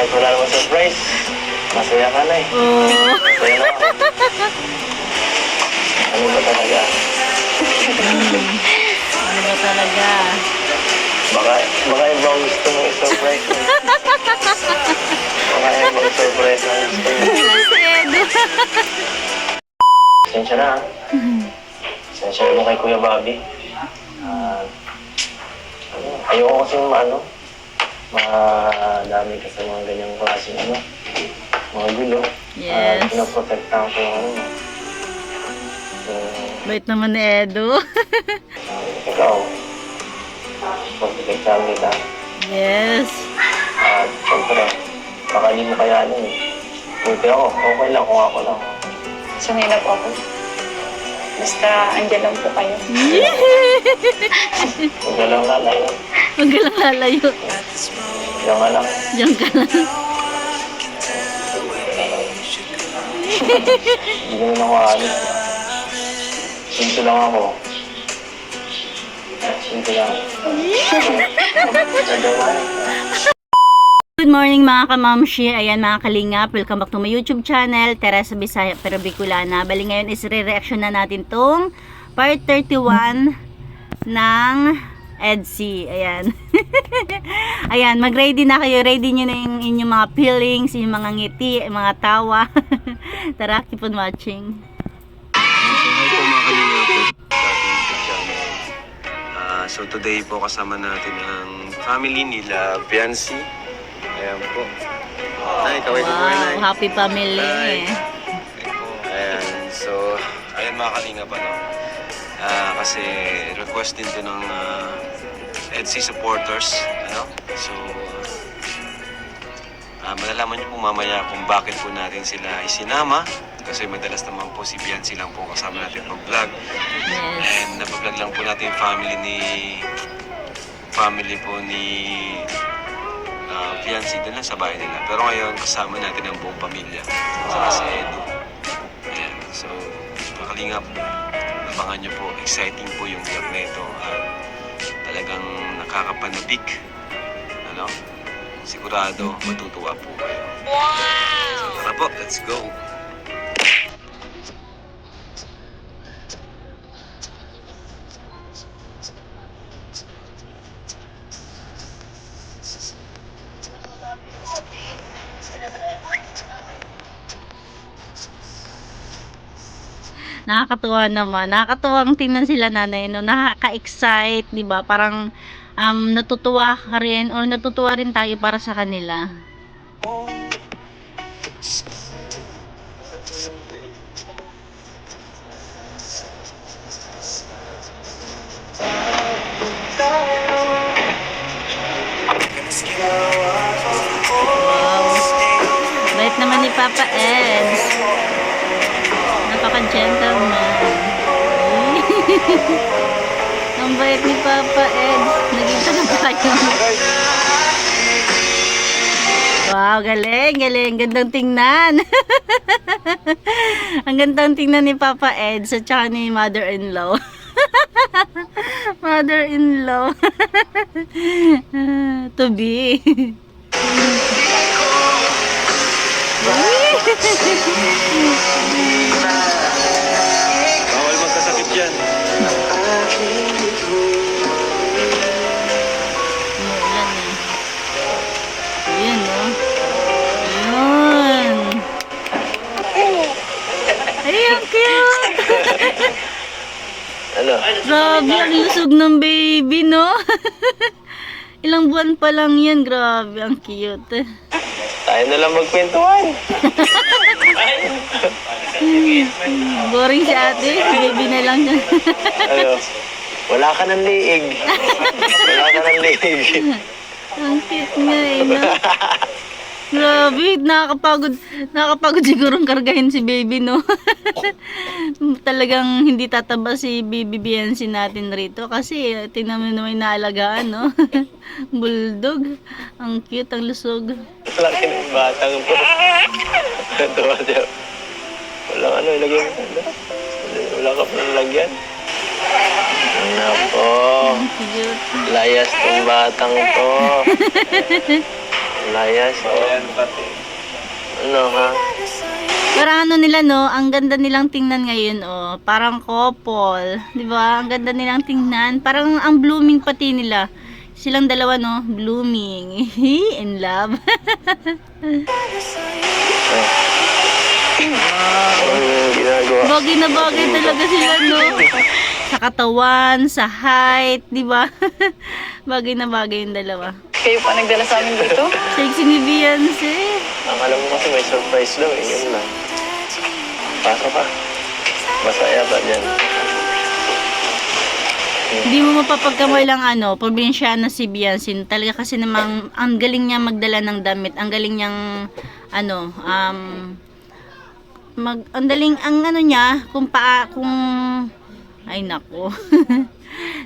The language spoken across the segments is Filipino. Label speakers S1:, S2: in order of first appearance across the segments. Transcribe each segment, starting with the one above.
S1: kahit wala naman surprise, masaya ka na eh.
S2: Oh.
S1: Masaya na ako. Ano ba talaga?
S2: Ano ba talaga?
S1: Baka, baka ibang gusto mo i-surprise mo. Baka ibang surprise ang gusto mo.
S2: Wala si Edo.
S1: Pasensya na ah. Pasensya na mo kay Kuya Bobby. Ano, ayoko kasi ano, madami ka sa mga ganyang klaseng ano, mga gulo.
S2: Yes.
S1: Uh, pinaprotektahan ko yung ano. So,
S2: Bait naman ni Edo.
S1: ikaw, protektahan kita.
S2: yes.
S1: At syempre, baka di mo kaya ano eh. Buti ako, okay lang kung ako lang.
S3: Po ako. Basta andyan lang po kayo.
S1: Huwag lalayo. Diyan nga lang.
S2: Diyan ka lang.
S1: Hindi ko naman ako alis. Sinto lang ako. Sinto lang. Nagawa.
S2: Good morning mga kamamshi. Ayan mga kalingap. Welcome back to my YouTube channel. Teresa Bisaya pero Bicolana. Bali ngayon is re-reaction na natin tong part 31 ng EDSI. Ayan. Ayan, mag-ready na kayo. Ready nyo na yung inyong mga feelings, yung mga ngiti, yung mga tawa. Tara, keep on watching.
S4: Hi po mga kalingap sa ating YouTube channel. Ah, so today po kasama natin ang family nila Biancy. Ayan po. Ay, kaway ko po
S2: Wow, happy family.
S4: Hi. Ayan, so, ayan mga kalingap ano. Ah, kasi request din to ng ah, EDSI supporters. Ano? So, ah, malalaman niyo po mamaya kung bakit po natin sila isinama. Kasi madalas naman po si Biancy lang po kasama natin pag-vlog.
S2: Yes.
S4: And napablog lang po natin yung family ni family po ni uh, fiancé doon lang sa bahay nila. Pero ngayon kasama natin ang buong pamilya. Saka si Edo. Ayan. So, makalingap. Abangan nyo po. Exciting po yung vlog na ito. At talagang nakakapanabik. Ano? Sigurado matutuwa po kayo. Wow! So, tara po. Let's go.
S2: Nakakatuwa naman. Nakakatuwang tingnan sila nanay, no? Nakaka-excite, di ba? Parang um, natutuwa ka rin or natutuwa rin tayo para sa kanila. Wow. Wow, galing, galing. Gandang tingnan. Ang gandang tingnan ni Papa Eds at saka ni mother-in-law. mother-in-law. to be.
S1: Ano?
S2: Grabe, ang lusog ng baby, no? Ilang buwan pa lang yan. Grabe, ang cute.
S1: Tayo na lang magkwentuhan.
S2: Boring si ate. Si baby na lang.
S1: Ano? Wala ka ng liig. Wala ka ng liig.
S2: ang cute nga eh, no? Grabe, nakakapagod, nakakapagod siguro kargahin si baby, no? Talagang hindi tataba si baby Biancy natin rito kasi eh, mo naman yung naalagaan, no? Bulldog. Ang cute, ang lusog.
S1: Laki ng batang po. Tuwa siya. Walang ano, ilagay mo. Wala. Ka pa lagyan. Nako. Layas tong batang to. Layas.
S5: Ayan pati.
S1: Ano ha?
S2: Parang ano nila no, ang ganda nilang tingnan ngayon oh. Parang couple, 'di ba? Ang ganda nilang tingnan. Parang ang blooming pati nila. Silang dalawa no, blooming. In love.
S1: Ano yung ginagawa?
S2: bagay na bagay talaga sila no. Sa katawan, sa height, 'di ba? bagay na bagay yung dalawa.
S3: Kayo pa nagdala sa amin dito?
S2: Sexy ni Beyonce.
S1: Ang alam mo kasi may surprise daw eh. Yun lang. Pasok ka. Masaya ba dyan?
S2: Hindi mo mapapagkamay lang ano, probinsyana si Beyonce. Talaga kasi namang ang galing niya magdala ng damit. Ang galing niyang ano, um mag ang daling ang ano niya kung paa kung ay nako.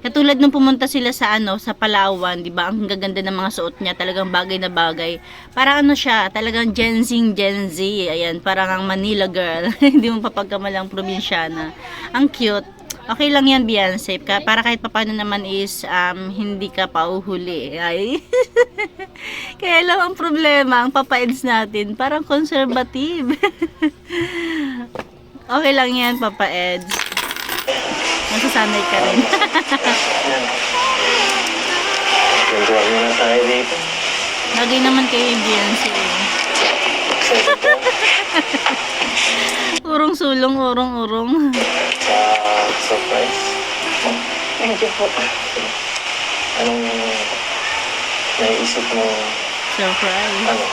S2: Katulad nung pumunta sila sa ano, sa Palawan, 'di ba? Ang gaganda ng mga suot niya, talagang bagay na bagay. Para ano siya, talagang Gen Z, Gen Z. Ayan, parang ang Manila girl. Hindi mo papagkamalang probinsyana. Ang cute. Okay lang yan, Beyonce. Para kahit papano naman is um, hindi ka pauhuli. Ay. Kaya lang ang problema, ang papa-eds natin, parang conservative. okay lang yan, papa-eds. Masasanay ka rin.
S1: Yan. Kwentuhan muna tayo dito.
S2: Lagay naman kayo yung Beyonce. Urong sulong, urong urong.
S1: sa surprise.
S3: Medyo po.
S1: Anong naiisip mo,
S2: Surprise.
S1: ano?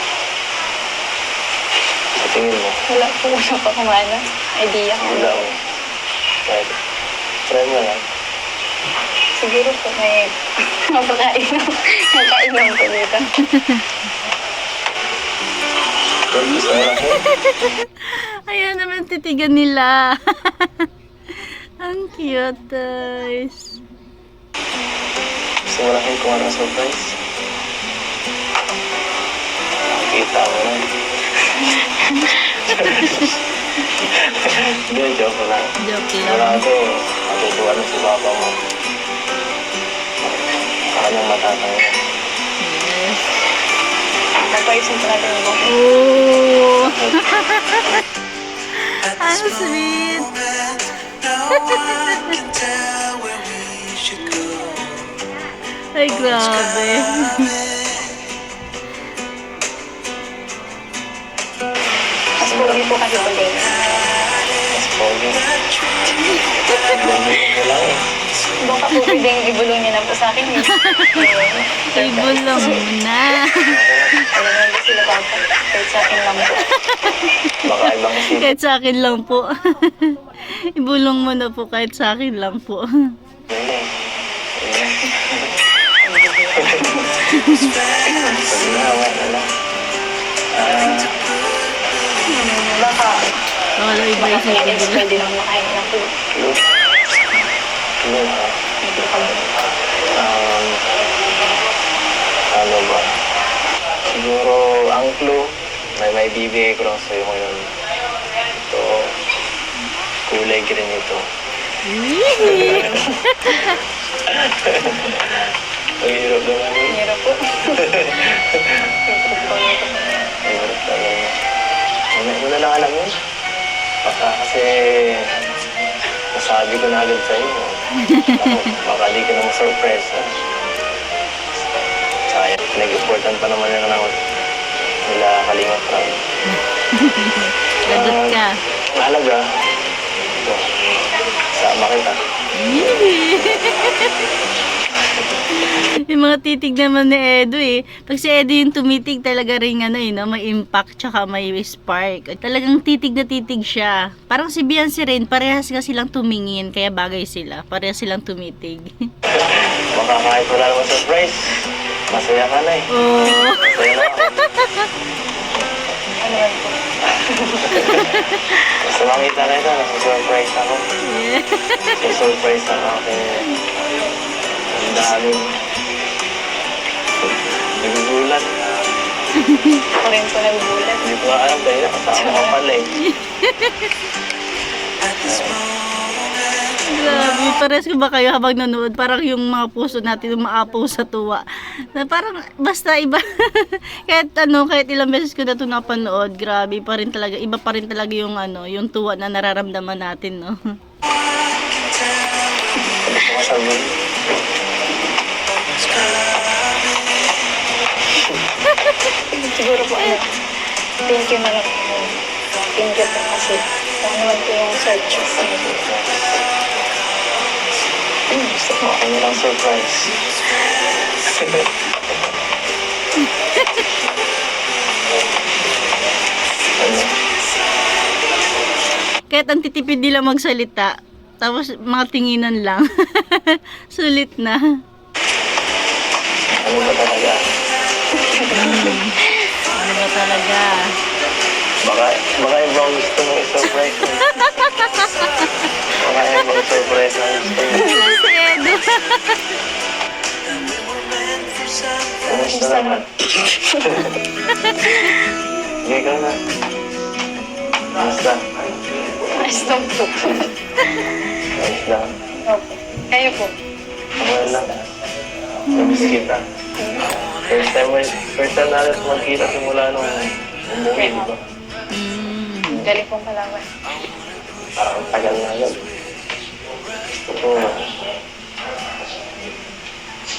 S1: Sa tingin mo?
S3: Wala po sa pa kumana. Idea ko.
S1: Wala ko. Kahit, try mo lang.
S3: Siguro po may mapakain lang. Nakain lang po dito.
S1: Lang
S2: Ayan naman titigan nila. Ang cute, guys.
S1: Gusto mo lang kung anong surprise? Nakikita mo na. Hindi, joke lang.
S2: Joke
S1: Wala
S2: lang.
S1: Matutuwa na si papa mo. Sa kanyang matatang
S2: Yes.
S3: Napaisin po natin yung buhok.
S2: Oh! Ang sweet! Ay, grabe.
S3: Mas po kasi po din.
S1: Mas
S3: Baka po pwedeng ibulong niya na po sa akin. Eh.
S2: Ibon lang muna.
S3: Alam po sila papa. Kahit sa akin lang po.
S1: Baka ibang.
S2: Kahit sa akin lang po. Ibulong mo na po kahit sa akin lang po.
S1: Na
S3: Baka
S2: Wala iba
S3: baka
S2: isipin
S3: parents
S2: nila.
S3: pwede lang makain na po.
S1: clue. Clue ha.
S3: Medyo pag-
S1: Um, ano ba? Ang clue, may may bibigay ko lang sa'yo ngayon. Ito, kulay green ito. Ang hirap naman yun.
S3: Hirap po.
S1: Ang hirap talaga. Mamaya mo na lang alam yun. Baka kasi nasabi ko na agad sa'yo. Baka, baka di ka na ma-surprise. Ha? Sayang, nag-important pa naman yun ako nila Kalinga Prab.
S2: Lagot ka.
S1: Mahalaga. Ito, sama kita.
S2: yung mga titig naman ni Edo eh. Pag si Edo yung tumitig talaga rin ano eh, no? may impact tsaka may spark. Talagang titig na titig siya. Parang si Beyonce rin, parehas ka silang tumingin, kaya bagay sila. Parehas silang tumitig.
S1: Baka kahit wala naman surprise, masaya ka na eh.
S2: oh,
S1: Masaya na ako.
S3: Ano.
S1: Basta makita kita, nasa-surprise ako.
S2: yeah.
S1: Nasa-surprise ako kaya ang dami. Nagugulat.
S3: Ako rin po nagugulat.
S1: Hindi ko alam dahil nakasama ka pala eh.
S2: Grabe, pares ko ba kayo habang nanood? Parang yung mga puso natin umaapaw sa tuwa. Na parang basta iba kahit ano kahit ilang beses ko na ito napanood grabe pa rin talaga iba pa rin talaga yung ano yung tuwa na nararamdaman natin no.
S3: Siguro po ano, thank you po. Thank you po kasi kung naman po yung search. Hmm, gusto
S1: surprise.
S2: kahit ang titipid nila magsalita tapos mga tinginan lang sulit na
S1: Ano ba talaga?
S2: ano ba talaga
S1: Baka, baka ibang gusto mo i-surprise mo. Baka ibang surprise ang gusto mo.
S2: Wala si Edo
S1: Kamusta naman? Ka na. Kamusta?
S3: Ayos lang po.
S1: Ayos lang.
S3: Opo. Kayo po.
S1: Okay lang. Namiss kita. First time, first time natin magkita simula nung umuwi, di ba?
S2: Mm.
S3: Galing pong malaman.
S1: Parang ang tagal na yun. Gusto ko,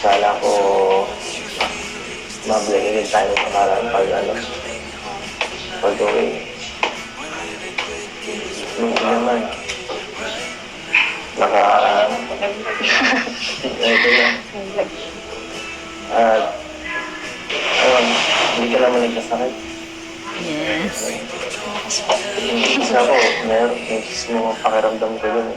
S1: kala ko, mabili din tayo para pag ano, pag uwi. Hindi naman. Naka, ito na. At, um, hindi ka naman nagkasakit.
S2: Yes
S1: Kasi ako, meron, mismo pakiramdam ko yun.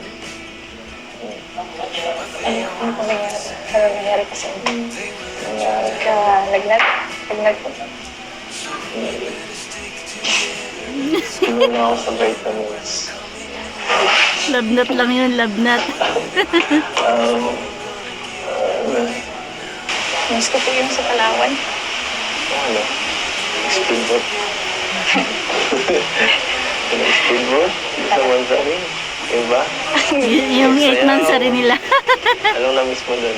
S1: eh.
S3: Ano, po nangyari? Ano nangyari kasi?
S1: Nangyari.
S3: Ka, lagnat? Lagnat po.
S1: Sinuna ako sa vitamins.
S2: labnat lang yun labnat
S1: Um, ano,
S3: Miss ko po yung sa Palawan.
S1: ano, speedboat. Speedboat? Sa Manzarin. Iba?
S2: Y- yung 8 months sa rin nila
S1: Anong na-miss mo dun?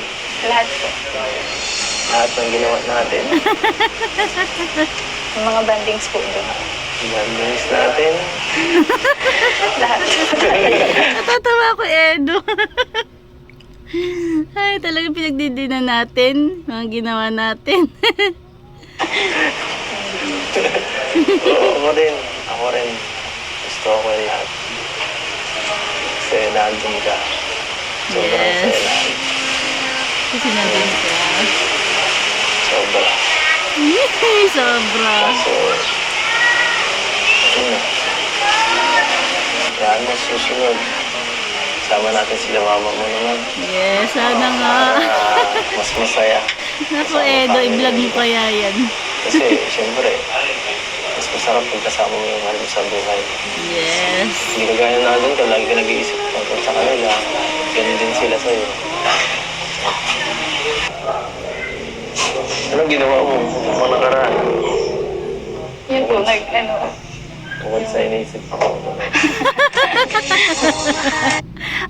S3: Lahat po.
S1: Lahat ng ginawa natin.
S3: Yung mga bandings po doon.
S1: Na-miss natin.
S3: Lahat.
S2: Natatawa ko, Edo. Ay, talagang pinagdidinan natin. Mga ginawa natin.
S1: Ako rin. Ako rin. Gusto ko yung lahat. Kasi nandun ka. Sobrang
S2: Yes.
S1: saya lahat.
S2: Kasi nandun ka.
S1: Sobra.
S2: Sobra.
S1: So, yun na. Yan mo susunod. Sama natin sila mama mo naman.
S2: Yes, sana nga.
S1: Para mas masaya.
S2: Naku, Edo, i-vlog mo kaya yan.
S1: Kasi, syempre, mas masarap pag kasama mo yung mahal mo sa buhay.
S2: Yes.
S1: Hindi ka gaya na doon ka, lagi ka nag-iisip tungkol sa kanila. Ganun din sila sa'yo. Anong ginawa mo? Mga nakaraan?
S3: Yun po, nag, ano,
S1: Tungkol sa iniisip ko.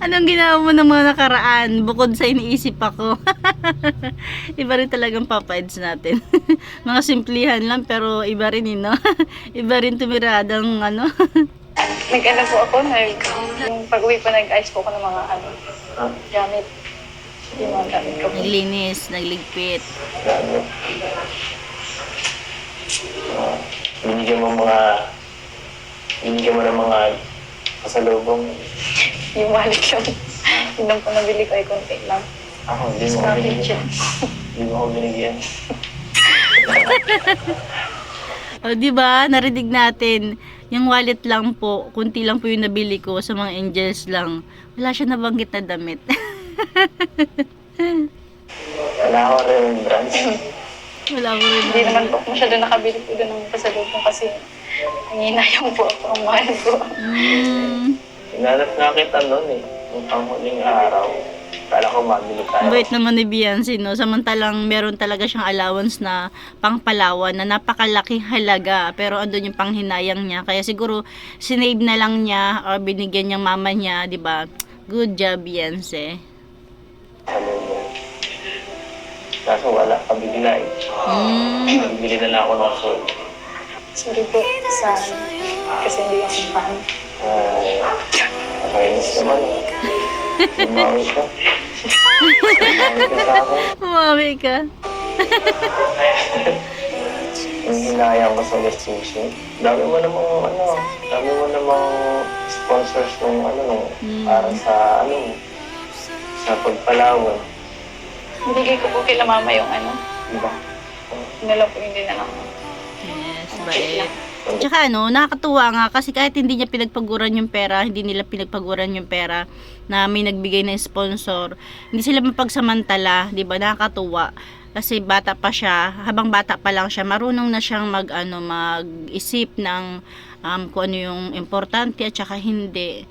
S2: Anong ginawa mo ng mga nakaraan bukod sa iniisip ako? iba rin talagang papa-eds natin. mga simplihan lang pero iba rin yun, no? iba rin tumiradang ano.
S3: nag, ano po ako, nag, yung pag-uwi po, nag-ice po ako ng mga, ano,
S1: Ha?
S3: gamit. Yung mga gamit ko.
S2: Naglinis, nagligpit.
S1: Ah, binigyan mo mga... Binigyan mo ng mga pasalubong.
S3: Yung wallet lang. Yun lang po nabili ko ay konti lang.
S1: Ako, hindi mo ako
S3: Scratch
S1: binigyan.
S3: yun.
S1: Hindi mo ako binigyan.
S2: O, di ba? Narinig natin. Yung wallet lang po, kunti lang po yung nabili ko sa mga angels lang. Wala siya nabanggit na damit.
S1: Wala ako remembrance.
S2: Wala ko rin.
S3: Hindi naman po masyado nakabili po doon ng pasalubong kasi nanginayang po ako mahal po.
S2: Mm,
S1: Hinanap nga kita noon eh. Nung panghuling araw. Kala ko mabili tayo.
S2: bait naman ni Beyonce, no? Samantalang meron talaga siyang allowance na pangpalawan na napakalaki halaga. Pero andun yung panghinayang niya. Kaya siguro sinave na lang niya or binigyan niyang mama niya, di ba? Good job, Beyonce.
S1: Pasalubong. Kaso wala, kabigla eh.
S2: Mm.
S1: Bili na lang ako ng suit.
S3: Sorry po sa kasi hindi ako fan.
S1: Ay, nakainis naman. Bumawi ka. Bumawi ka sa akin.
S2: Umami ka.
S1: Yung hinayang ko sa. Dami mo namang, ano, dami mo namang sponsors nung, ano, nung, para sa, ano, sa pagpalawan.
S3: Bigay ko po kila mama yung ano.
S1: Diba?
S3: Nila po hindi na lang.
S2: Yes, bait. Tsaka ano, nakakatuwa nga kasi kahit hindi niya pinagpaguran yung pera, hindi nila pinagpaguran yung pera na may nagbigay ng sponsor, hindi sila mapagsamantala, 'di ba? Nakakatuwa. Kasi bata pa siya, habang bata pa lang siya, marunong na siyang mag ano, mag-isip ng um, kung ano yung importante at saka hindi.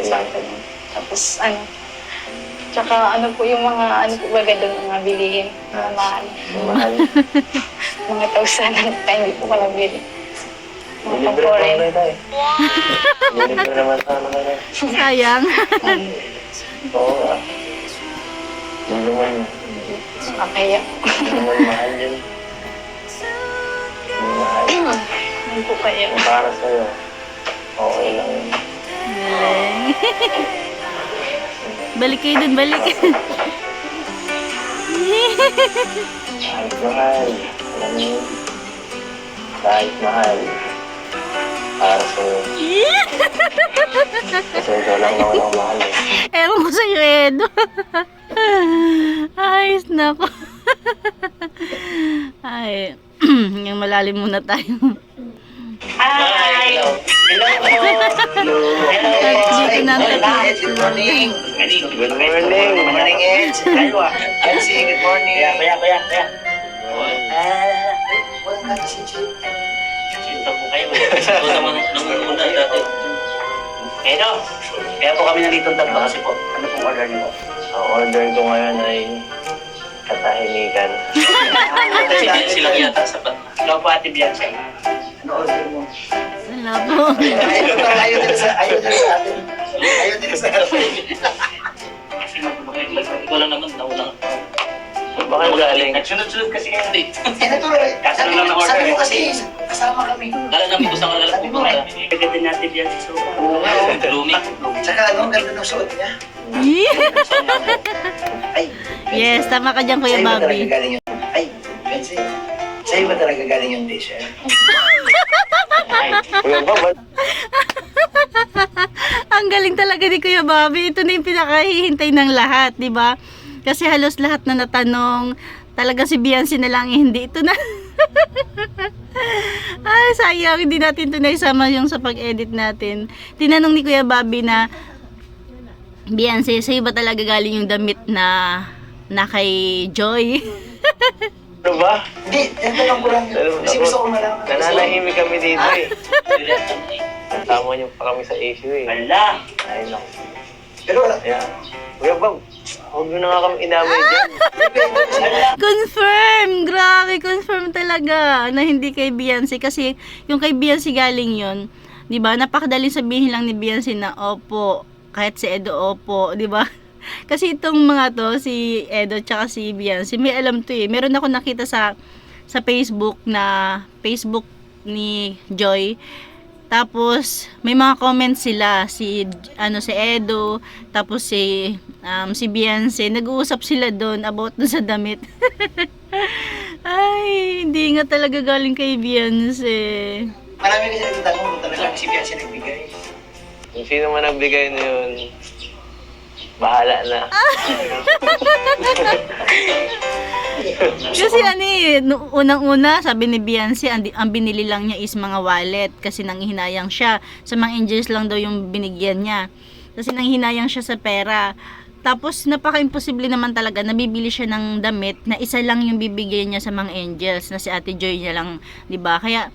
S3: Lang. Tapos ano, tsaka ano po yung mga, ano po baga doon, mga bilihin, mga mahal.
S1: Mahal.
S3: Mga tausan na hindi po ko nabili. Mga
S1: Libre pa
S3: pang-foreign.
S1: na tayo. Libre naman sana kayo.
S2: Sayang.
S1: Oo nga. Hindi naman,
S3: Nakakaya.
S1: hindi naman mahal yun. Hindi mahal.
S3: Po kaya.
S1: Kung para sa'yo, okay lang yun.
S2: Galing. balik kayo dun, balik.
S1: Kahit mahal. Alam? Kahit mahal. Para sa'yo. Kasi ikaw lang naman ang mahal eh.
S2: Ewan ko sa'yo, Edo. Ayos na ko. Ay, yung malalim muna tayo.
S3: Hi!
S2: Dito na
S6: Good morning.
S1: Good morning.
S6: Good morning, Ed. Ah. Elsie, good morning. Kaya, kaya, kaya, kaya. Ah, wala na si Chief.
S7: Sinta po kayo. Ito naman nangunguna dati.
S6: Edo, kaya po kami nandito tatlo kasi po. Ano pong order niyo po?
S1: Ang order ko ngayon ay katahimikan.
S7: Silang yata sapat na.
S6: Ikaw po, Ate Bianca. Ano order mo?
S2: Wala po.
S6: Ayaw ayaw din sa ayaw din sa atin. Ayaw din sa atin.
S7: Ikaw lang naman, nauna.
S1: Baka galing.
S7: Nagsunod-sunod kasi kayo date.
S6: Eh, natuloy.
S7: Kaso
S6: Sabi
S7: lang
S6: mo
S7: na-order
S6: sabi mo kasi kasama kami.
S7: Kala namin kung saan ka
S6: Sabi mo
S7: pupunta.
S6: eh.
S7: Pagkati natin yan si Sopa.
S6: Oo.
S7: Blooming.
S6: Tsaka ano, ganda ng suot niya.
S2: Yes, tama ka dyan, Kuya Bobby.
S6: yung... Ay, Benzi. Sa'yo ba talaga galing yung t-shirt?
S2: Ang galing talaga ni Kuya Bobby. Ito na yung pinakahihintay ng lahat, di ba? Kasi halos lahat na natanong, talaga si Beyonce na lang hindi. Ito na. Ay, sayang. Hindi natin ito naisama yung sa pag-edit natin. Tinanong ni Kuya Bobby na, Beyonce, sa'yo ba talaga galing yung damit na na kay Joy?
S1: ano ba?
S6: Hindi, yan lang ko lang. Kasi gusto ko malaman.
S1: Nananahimik kami dito eh.
S7: Eh.
S1: Kasama niyo pa kami sa issue eh.
S7: Ala!
S1: Ayun lang.
S6: Pero wala.
S1: Ayan. Kuya Bob, huwag nyo na nga kami inamay dyan.
S2: confirm! Grabe, confirm talaga na hindi kay Beyonce. Kasi yung kay Beyonce galing yun, di ba? Napakadaling sabihin lang ni Beyonce na opo, kahit si Edo opo, di ba? Kasi itong mga to, si Edo tsaka si Beyonce, may alam to eh. Meron ako nakita sa sa Facebook na Facebook ni Joy. Tapos may mga comments sila si ano si Edo, tapos si um, si Beyonce, nag-uusap sila doon about dun sa damit. Ay, hindi nga talaga galing kay Beyonce.
S6: Marami kasi nagtatanong kung talagang si Bianca nagbigay.
S1: Kung sino man nagbigay na yun, bahala na.
S2: Kasi ano eh, unang-una, sabi ni Beyonce, ang, ang binili lang niya is mga wallet kasi nang hinayang siya. Sa mga angels lang daw yung binigyan niya. Kasi nang hinayang siya sa pera. Tapos napaka-imposible naman talaga nabibili siya ng damit na isa lang yung bibigyan niya sa mga angels na si Ate Joy niya lang, 'di ba? Kaya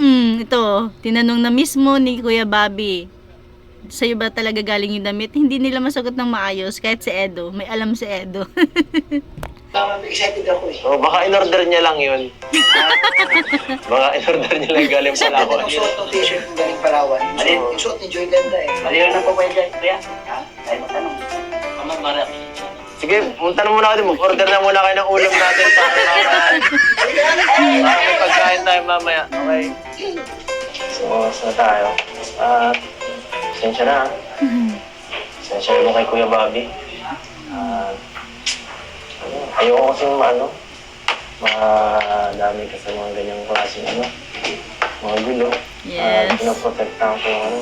S2: mm, ito, tinanong na mismo ni Kuya Bobby, sa'yo ba talaga galing yung damit? Hindi nila masagot ng maayos kahit si Edo. May alam si Edo.
S6: Tama, excited ako eh.
S1: O, baka in-order niya lang yun. Baka in-order niya lang galing
S6: Kasi
S1: pala
S6: ganda
S1: ako.
S6: suot ng t-shirt ng galing Palawan. Yung
S1: Alin?
S6: suot- Yung suot ni Joy ganda eh.
S7: Maliwan na po kayo dyan, kuya. Ha? Tayo magtanong. Mama, marami.
S1: Sige, punta na muna din. Mag-order na muna kayo ng ulam natin para para may pagkain tayo mamaya. Okay? So, saan tayo? At, sensya na. ah. Sensya mo kay Kuya Bobby. At, ano, ayoko kasi ano, madami kasi mga ganyang klaseng ano, mga gulo.
S2: Yes.
S1: At pinaprotektahan ko ano.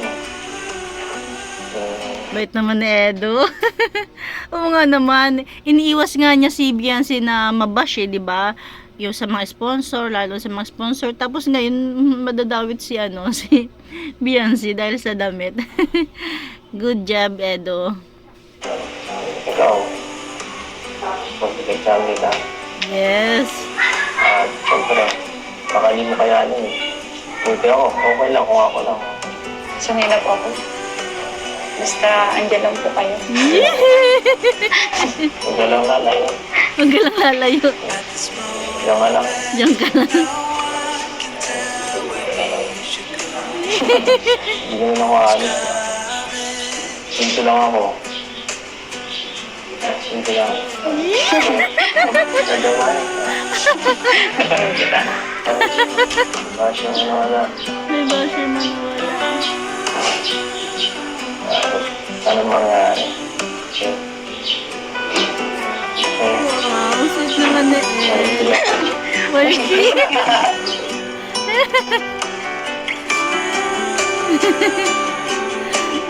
S1: yung
S2: Bait naman ni Edo. Oo nga naman. Iniiwas nga niya si Beyonce na mabash eh, di ba? Yung sa mga sponsor, lalo sa mga sponsor. Tapos ngayon, madadawit si ano, si Beyonce dahil sa damit. Good job, Edo.
S1: ikaw. Protektahan kita.
S2: Yes.
S1: At syempre, baka di mo kayanin eh. Buti ako, okay lang kung ako lang.
S3: Po ako. Basta andyan lang po kayo.
S1: Huwag ka lang lalayo.
S2: Huwag ka lang lalayo.
S1: Diyan nga lang.
S2: Diyan ka lang.
S1: Hindi ko na makaalis. Sinto lang ako. Sinto lang. Lang. Bakit yung ano wala?
S2: May basher man wala.
S1: Ano mangyari?
S2: Wow, sweet naman Ed.
S1: lang.
S2: Walkie.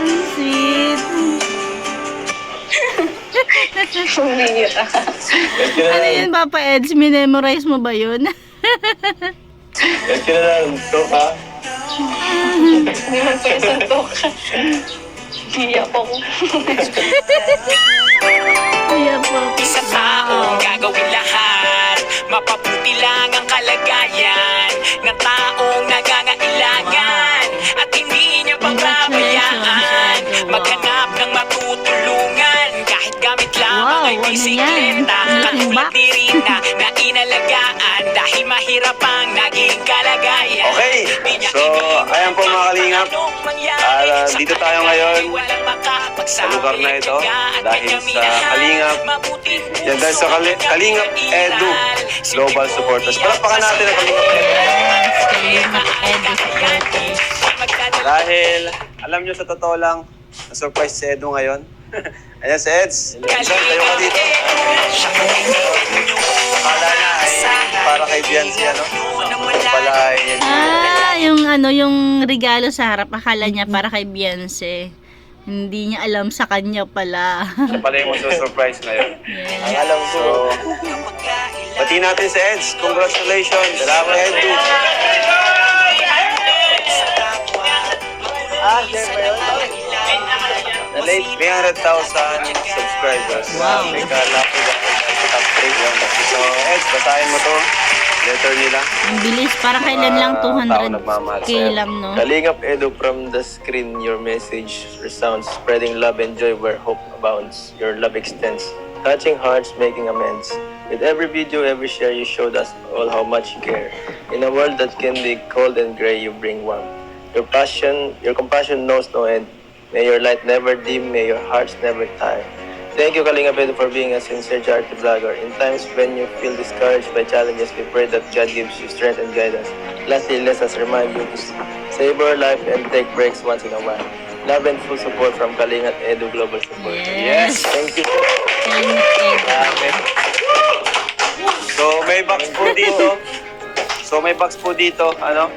S2: Ang sweet.
S3: Ah.
S1: Na
S2: Ano yun, Papa Eds? Minemorize mo ba yun?
S1: You na lang. Ito ka.
S3: Hindi man po yung suntok. Iyak ako.
S2: Kuya po.
S8: Sa taong gagawin lahat Mapabuti lang ang kalagayan Ng taong nangangailangan At hindi niya pababayaan Maghanap ng matutulungan Kahit gamit lamang
S2: Wow,
S8: ay
S2: ano
S8: bisikleta
S2: yan? Ang
S8: ni Rina na inalagaan Dahil mahirap ang naging kalagayan
S5: Okay, so, ayan po, mga kalingap.
S8: Sa
S5: dito tayo ngayon sa lugar na ito dahil sa. Kalingap. Yan dahil sa Kali- Kalingap Edu. Global Supporters. Palakpakan natin ang Kalingap Edu. Dahil, alam nyo sa totoo lang, na-surprise si Edu ngayon. Ayan si Eds. Minsan tayo ka dito. Akala niya ay para kay Biancy, ano? Pala ay
S2: Ah, yung ano, yung regalo sa harap, akala niya para kay Beyonce. Hindi niya alam sa kanya pala.
S5: siya pala yung surprise ngayon.
S1: Ang alam ko,
S5: So, pati natin si Eds. Congratulations. Salamat, Edu.
S1: ah.
S5: Na late 300,000 subscribers.
S2: Wow.
S5: May kalapit ang top 3 yun. So, Eds, basahin mo to. Letter nila.
S2: Ang bilis, para kailan lang
S1: Mga tao
S2: 200k
S1: nagmamahal sa'yo.
S2: lang, no?
S1: Kalingap Edu from the screen, your message resounds, spreading love and joy where hope abounds. Your love extends, touching hearts, making amends. With every video, every share, you showed us all how much you care. In a world that can be cold and gray, you bring warmth. Your passion, your compassion knows no end. May your light never dim, may your hearts never tire. Thank you, Kalinga Pedro, for being a sincere charity vlogger. In times when you feel discouraged by challenges, we pray that God gives you strength and guidance. Lastly, let us remind you to savor life and take breaks once in a while. Love and full support from Kalinga Edu Global Support.
S2: Yes.
S1: Thank you.
S2: Edu.
S5: Dami. So, may box po dito. So, may box po dito. Ano?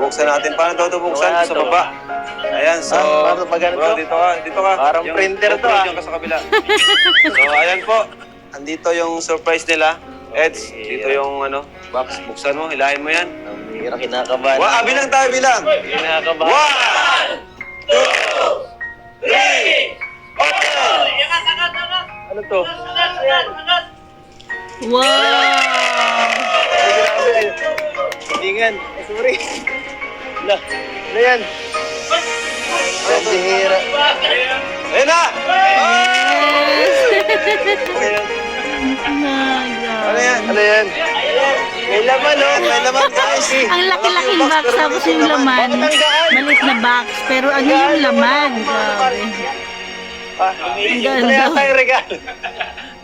S5: Buksan natin. Paano daw ito buksan? Sa baba. Ayan, so...
S1: Ah, paano pag ganito?
S5: Bro, dito ka. Dito ka.
S1: Parang printer to, ah.
S5: Yung ka sa kabila. so, ayan po. Andito yung surprise nila. Eds, dito yung ano, box. Buksan mo. Hilahin mo yan.
S1: Ang hira kinakabahan.
S5: Wa, ah, bilang tayo, bilang.
S1: Kinakabahan.
S5: One! Two! Three!
S1: Ano to?
S2: Wow!
S1: Tingan. Sorry. Wala. Ano yan? Ang hira.
S5: Ayun na!
S2: Ano
S5: yan?
S1: Ano yan? May laman, oh. May laman, guys.
S2: Ang laki-laking box, tapos yung laman, malit na box, pero ano yung laman? Grabe.
S1: Ah,
S2: Ang ganda.
S1: regalo.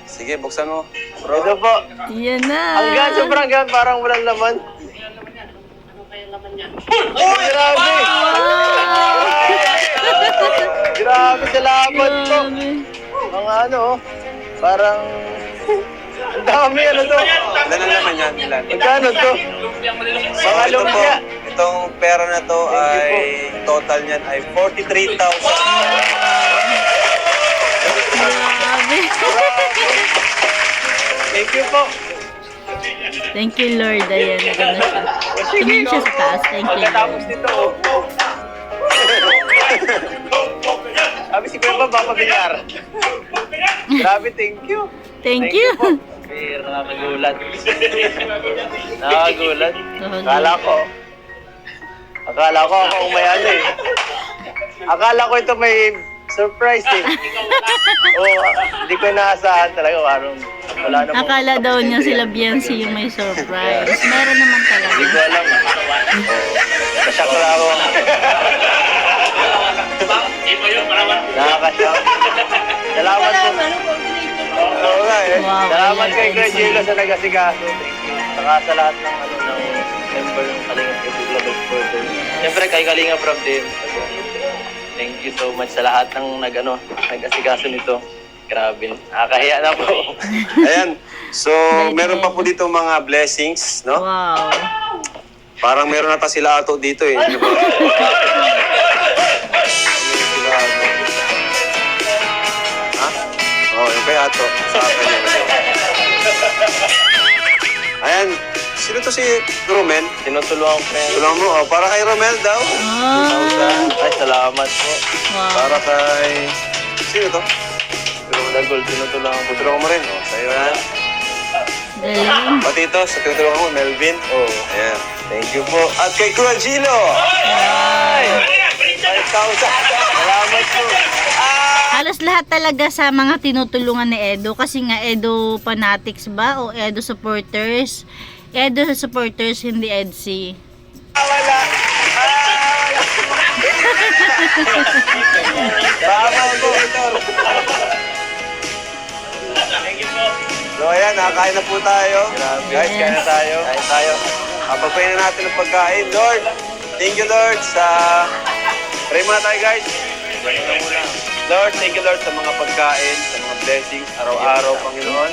S5: Sige, buksan mo.
S9: Ito po.
S2: Yan na.
S9: Ang gan, sobrang gan, parang walang laman. Oh, grabe! Grabe, salamat po. Mga ano, oh, parang... Ang dami, ano to?
S5: Ilan ang laman yan? Ilan?
S9: Magkano to? Mga
S5: Ito po,
S9: lumpia.
S5: itong pera na to ay total niyan ay 43,000.
S2: Grabe.
S9: Thank you po.
S2: Thank you, Lord. Ayan, nagano siya. Tumingin siya sa taas. Thank you,
S9: Pagkatapos
S2: Lord.
S9: nito, oh. Si Kuya Bob, papabinyar. Grabe, thank you.
S2: Thank you.
S9: po. Pero nakakagulat. Nakakagulat. Akala ko, akala ko ako ang may ano eh. Akala ko ito may surprise eh. Oo, hindi ko inaasahan talaga. Parang wala na
S2: Akala daw niya sila Biancy yung may surprise. Meron naman talaga.
S9: Hindi ko alam. Na ako. Nakakasyak. Salamat po. Oo nga eh.
S2: Wow,
S9: Salamat kay Kuya
S2: thank you.
S9: Jilo sa nagasikaso. Thank you. Saka sa lahat ng ano ng member ng Kalinga Kay Global Supporters. Siyempre kay Kalinga Prab din. Thank you so much sa lahat ng nag-ano, nag-asikaso nito. Grabe. Nakakahiya na po.
S5: Ayan. So, meron pa po dito mga blessings, no?
S2: Wow.
S5: Parang meron nata sila ato dito eh. Oh, yung kay ato. Sa akin. Ayan. Sino to si Romel?
S9: Tinutulungan ko yan.
S5: Tulungan mo. Oh, para kay Romel daw.
S2: Ah.
S9: Ay, salamat po.
S2: Wow.
S5: Para kay... Sino to?
S9: Dagol, tinutulungan ko.
S5: Tulungan mo rin. Oh, sa'yo yan.
S2: Galing.
S5: Pati ito, sa tinutulungan mo, Melvin. Oh, ayan. Thank you po. At kay Kuya Gilo. Ay! 5,000. Salamat po.
S2: Halos lahat talaga sa mga tinutulungan ni Edo kasi nga Edo fanatics ba o Edo supporters. Edo supporters hindi EDC.
S9: Wala. Tama po.
S5: So ayan, nakakain na po tayo. Guys, kain na tayo. Kain tayo. Kapagpayin na natin ang pagkain. Lord, thank you Lord sa... Pray muna tayo guys. Lord, thank you Lord sa mga pagkain, sa mga blessings, araw-araw, Panginoon.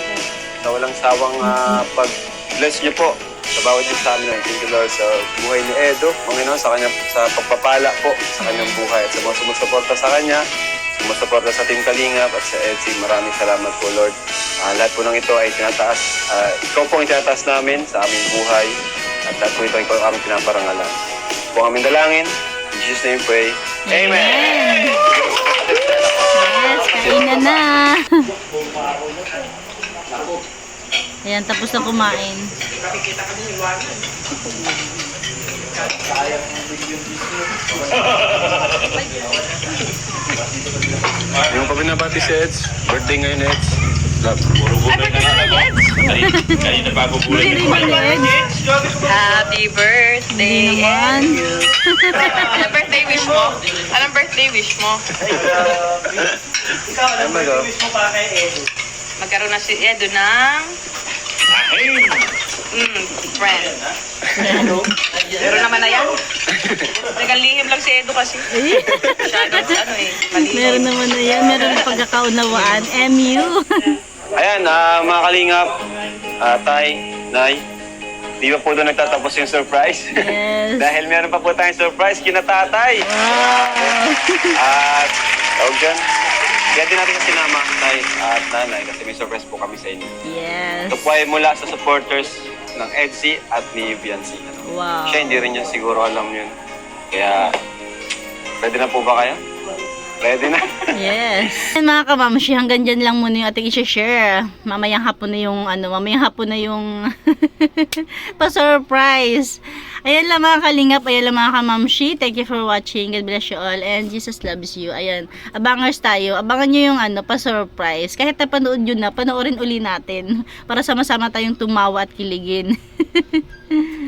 S5: Sa walang sawang ah, pag-bless niyo po sa bawat isa sa amin. Thank you Lord sa buhay ni Edo, Panginoon, sa kanyang sa pagpapala po sa kanyang buhay at sa mga sumusuporta sa kanya, sumusuporta sa Team Kalingap at sa EDSI. Maraming salamat po Lord. Ah, lahat po ng ito ay tinataas, ah, ikaw po ang tinataas namin sa aming buhay at lahat po ito ikaw ang aming pinaparangalan. Po ang aming dalangin. In Jesus' name we pray. Amen.
S2: Yes, kainan na. Ayan, tapos na kumain.
S5: Yung pa binabati si Eds. Birthday ngayon, Eds. Love.
S10: Kanina bago
S2: Hindi rin ba ni Eds?
S11: Happy birthday!
S2: Naman.
S11: Anong birthday wish mo? Anong birthday wish mo?
S5: Ano ba ito?
S11: Magkaroon na si Edo ng... Mm, friend. Meron naman na yan. Nagalihim lang si Edo kasi. Masyado, ano eh.
S2: Meron naman na yan. Meron pagkakaunawaan. MU.
S5: Ayan, ah, mga kalingap, ah, tay, nay, di ba po doon nagtatapos yung surprise?
S2: Yes.
S5: Dahil meron pa po tayong surprise kina tatay.
S2: Wow.
S5: At, tawag dyan, kaya din natin sinama, tay at nanay, kasi may surprise po kami sa inyo.
S2: Yes.
S5: Ito po ay mula sa supporters ng EDSI at ni Biancy.
S2: Wow.
S5: Siya, hindi rin niya siguro alam yun. Kaya, ready na po ba kayo? Ready na?
S2: Yes. Yan, mga kamamshi, hanggang dyan lang muna yung ating i-share. Mamayang hapon na yung, ano, mamayang hapon na yung pa-surprise. Ayan lang mga kalingap, ayan lang mga kamamshi. Thank you for watching. God bless you all. And Jesus loves you. Ayan, abangers tayo. Abangan nyo yung, ano, pa-surprise. Kahit napanood yun na, panoorin uli natin. Para sama-sama tayong tumawa at kiligin.